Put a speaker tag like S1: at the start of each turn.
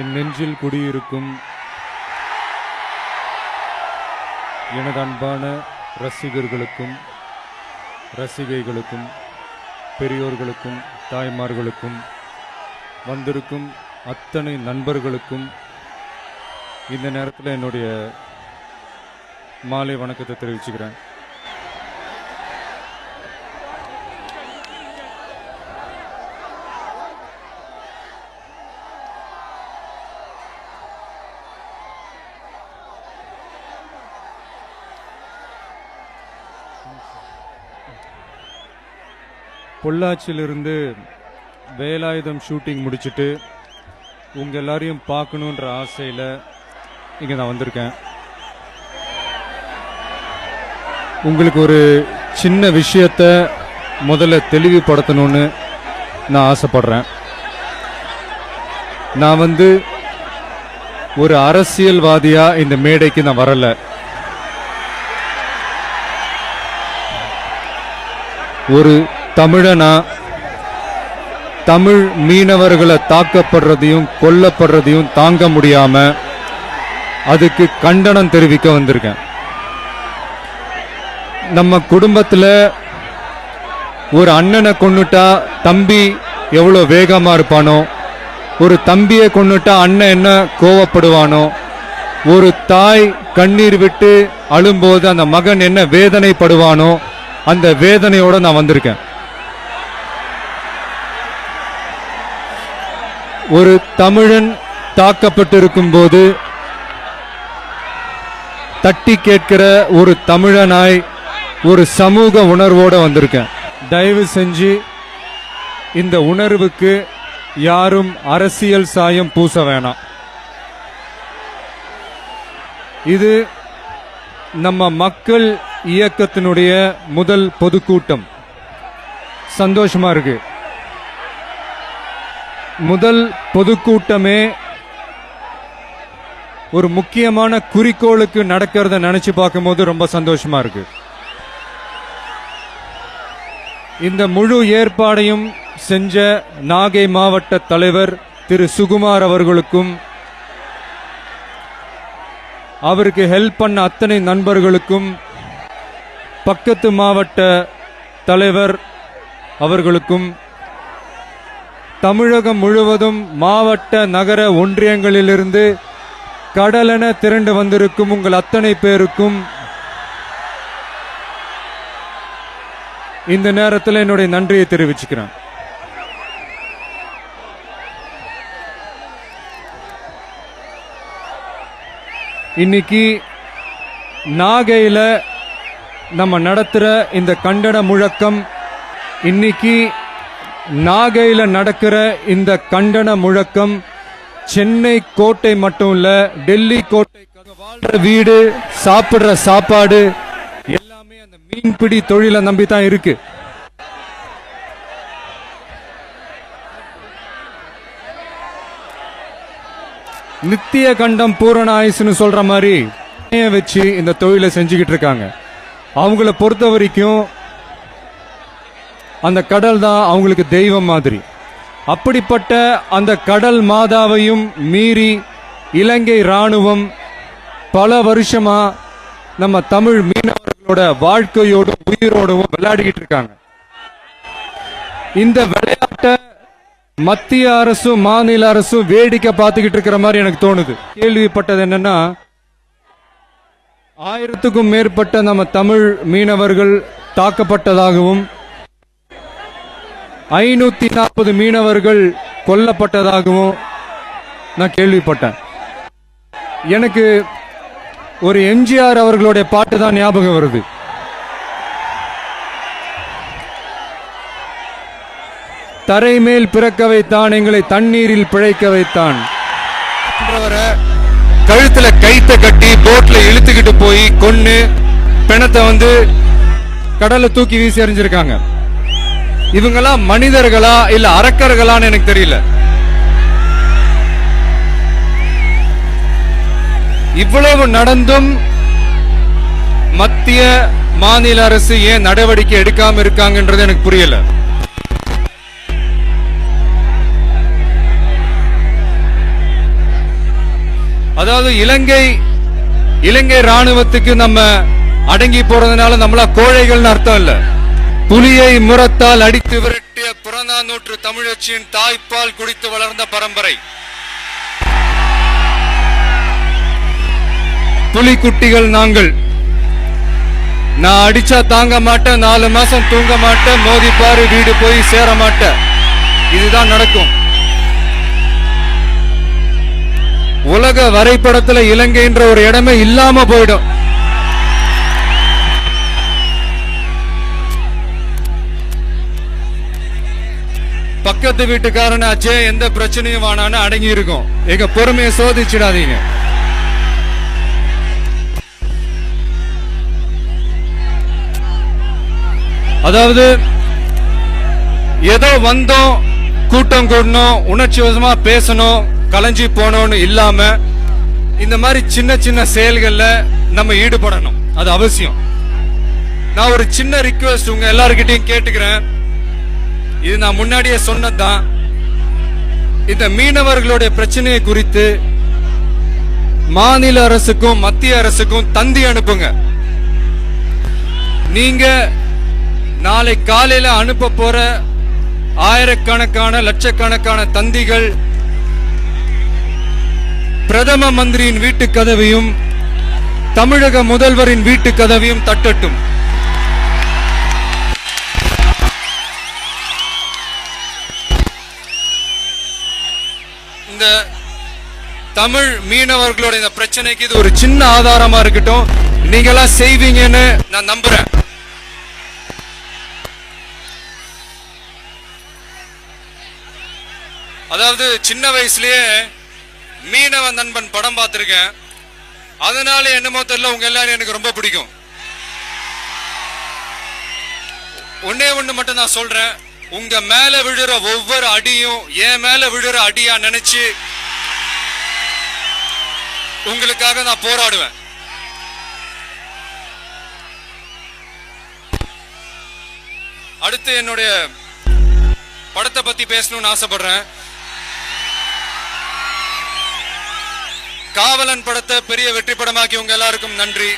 S1: என் நெஞ்சில் குடியிருக்கும் எனது அன்பான ரசிகர்களுக்கும் ரசிகைகளுக்கும் பெரியோர்களுக்கும் தாய்மார்களுக்கும் வந்திருக்கும் அத்தனை நண்பர்களுக்கும் இந்த நேரத்தில் என்னுடைய மாலை வணக்கத்தை தெரிவிச்சுக்கிறேன். பொள்ளாச்சியிலிருந்து வேலாயுதம் ஷூட்டிங் முடிச்சிட்டு உங்கள் எல்லாரையும் பார்க்கணுன்ற ஆசையில் இங்கே நான் வந்திருக்கேன். உங்களுக்கு ஒரு சின்ன விஷயத்த முதல்ல தெளிவுபடுத்தணும்னு நான் ஆசைப்படுறேன். நான் வந்து ஒரு அரசியல்வாதியாக இந்த மேடைக்கு நான் வரலை. ஒரு தமிழனா? தமிழ் மீனவர்களை தாக்கப்படுறதையும் கொல்லப்படுறதையும் தாங்க முடியாம அதுக்கு கண்டனம் தெரிவிக்க வந்திருக்கேன். நம்ம குடும்பத்தில் ஒரு அண்ணனை கொண்டுட்டா தம்பி எவ்வளோ வேகமாக இருப்பானோ ஒரு தம்பியை கொண்டுட்டா அண்ணன் என்ன கோவப்படுவானோ ஒரு தாய் கண்ணீர் விட்டு அழும்போது அந்த மகன் என்ன வேதனைப்படுவானோ அந்த வேதனையோட நான் வந்திருக்கேன். ஒரு தமிழன் தாக்கப்பட்டிருக்கும் போது தட்டி கேட்கிற ஒரு தமிழனாய் ஒரு சமூக உணர்வோட வந்திருக்கேன். தயவு செஞ்சு இந்த உணர்வுக்கு யாரும் அரசியல் சாயம் பூச வேணாம். இது நம்ம மக்கள் இயக்கத்தினுடைய முதல் பொதுக்கூட்டம். சந்தோஷமா இருக்கு. முதல் பொதுக்கூட்டமே ஒரு முக்கியமான குறிக்கோளுக்கு நடக்கிறத நினைச்சு பார்க்கும்போது ரொம்ப சந்தோஷமா இருக்கு. இந்த முழு ஏற்பாடையும் செஞ்ச நாகை மாவட்ட தலைவர் திரு சுகுமார் அவர்களுக்கும் அவருக்கு ஹெல்ப் பண்ண அத்தனை நண்பர்களுக்கும் பக்கத்து மாவட்ட தலைவர் அவர்களுக்கும் தமிழகம் முழுவதும் மாவட்ட நகர ஒன்றியங்களிலிருந்து கடலென திரண்டு வந்திருக்கும் உங்கள் அத்தனை பேருக்கும் இந்த நேரத்தில் என்னுடைய நன்றியை தெரிவிச்சுக்கிறேன். இன்னைக்கு நாகையில நம்ம நடத்துகிற இந்த கண்டன முழக்கம் இன்னைக்கு நாகையில் நடக்கிற இந்த கண்டன முழக்கம் சென்னை கோட்டை மட்டும் இல்ல டெல்லி கோட்டை வாழ்ற வீடு சாப்பிடுற சாப்பாடு எல்லாமே அந்த மீன்பிடி தொழிலை நம்பி தான் இருக்கு. நித்திய கண்டம் பூரண ஆயுசுன்னு சொல்ற மாதிரி வச்சு இந்த தொழிலை செஞ்சுக்கிட்டு இருக்காங்க? அவங்கள பொறுத்த வரைக்கும் அந்த கடல் தான் அவங்களுக்கு தெய்வம் மாதிரி. அப்படிப்பட்ட அந்த கடல் மாதாவையும் மீறி இலங்கை ராணுவம் பல வருஷமா நம்ம தமிழ் மீனவர்களோட வாழ்க்கையோடும் உயிரோடும் விளையாடிக்கிட்டு இருக்காங்க. இந்த விளையாட்டை மத்திய அரசும் மாநில அரசும் வேடிக்கை பார்த்துக்கிட்டு இருக்கிற மாதிரி எனக்கு தோணுது. கேள்விப்பட்டது என்னன்னா ஆயிரத்துக்கும் மேற்பட்ட நம்ம தமிழ் மீனவர்கள் தாக்கப்பட்டதாகவும் ஐநூத்தி நாற்பது மீனவர்கள் கொல்லப்பட்டதாகவும் நான் கேள்விப்பட்டேன். எனக்கு ஒரு எம்ஜிஆர் அவர்களுடைய பாட்டு தான் ஞாபகம் வருது. தரை மேல் பிறக்க வைத்தான் எங்களை தண்ணீரில் பிழைக்க வைத்தான். கழுத்துல கைத்த கட்டி போட்ல இழுத்துக்கிட்டு போய் கொன்னு பிணத்தை வந்து கடல்ல தூக்கி வீசி எறிஞ்சிருக்காங்க. இவங்கெல்லாம் மனிதர்களா இல்ல அரக்கர்களான்னு எனக்கு தெரியல. இவ்வளவு நடந்தும் மத்திய மாநில அரசு ஏன் நடவடிக்கை எடுக்காம இருக்காங்கன்றது எனக்கு புரியல. அதாவது இலங்கை இலங்கை ராணுவத்துக்கு நம்ம அடங்கி போறதுனால நம்மளா கோழைகள்னு அர்த்தம் இல்ல. புலியை முரத்தால் அடித்து விரட்டிய புறநானூற்று தமிழச்சியின் தாய்ப்பால் குடித்து வளர்ந்த பரம்பரை. புலிக்குட்டிகள் நாங்கள். நான் அடிச்சா தாங்க மாட்டேன் நாலு மாசம் தூங்க மாட்டேன் மோதி பாரு வீடு போய் சேர மாட்டேன். இதுதான் நடக்கும். உலக வரைபடத்துல இலங்கைன்ற ஒரு இடமே இல்லாம போயிடும். பக்கத்து வீட்டுக்காரனாச்சே எந்த பிரச்சனையும் வானான்னு அடங்கி இருக்கும் எங்க பொறுமையை சோதிச்சிடாதீங்க. அதாவது ஏதோ வந்தோம் கூட்டம் கூடணும் உணர்ச்சி வசமா பேசணும் கலைஞ்சி போனோம்னு இல்லாம இந்த மாதிரி சின்ன சின்ன செயல்கள்ல நம்ம ஈடுபடணும். அது அவசியம். நான் ஒரு சின்ன ரிக்வெஸ்ட் உங்க எல்லார்கிட்டயும் கேட்டுக்கிறேன். இது நான் முன்னாடியே சொன்னதுதான். இந்த மீனவர்களுடைய பிரச்சனையை குறித்து மாநில அரசுக்கும் மத்திய அரசுக்கும் தந்தி அனுப்புங்க. நீங்க நாளை காலையில அனுப்ப போற ஆயிரக்கணக்கான லட்சக்கணக்கான தந்திகள் பிரதம மந்திரியின் வீட்டு கதவையும் தமிழக முதல்வரின் வீட்டு கதவையும் தட்டட்டும். இந்த தமிழ் மீனவர்களோட இந்த பிரச்சனைக்கு இது ஒரு சின்ன ஆதாரமா இருக்கட்டும். நீங்களாம் செய்வீங்கன்னு நான் நம்புறேன். அதாவது சின்ன வயசுலயே மீனவ நண்பன் படம் பார்த்திருக்கேன். அதனால என்னமோ தெரியல உங்க எல்லாரும் எனக்கு ரொம்ப பிடிக்கும். ஒன்னே ஒண்ணு மட்டும் நான் சொல்றேன். உங்க மேல விழுற ஒவ்வொரு அடியும் என் மேல விழுற அடியா நினைச்சு உங்களுக்காக நான் போராடுவேன். அடுத்து என்னுடைய படத்தை பத்தி பேசணும்னு ஆசைப்படுறேன். காவலன் படத்தை பெரிய வெற்றி படமாக்கி உங்க எல்லாருக்கும் நன்றி.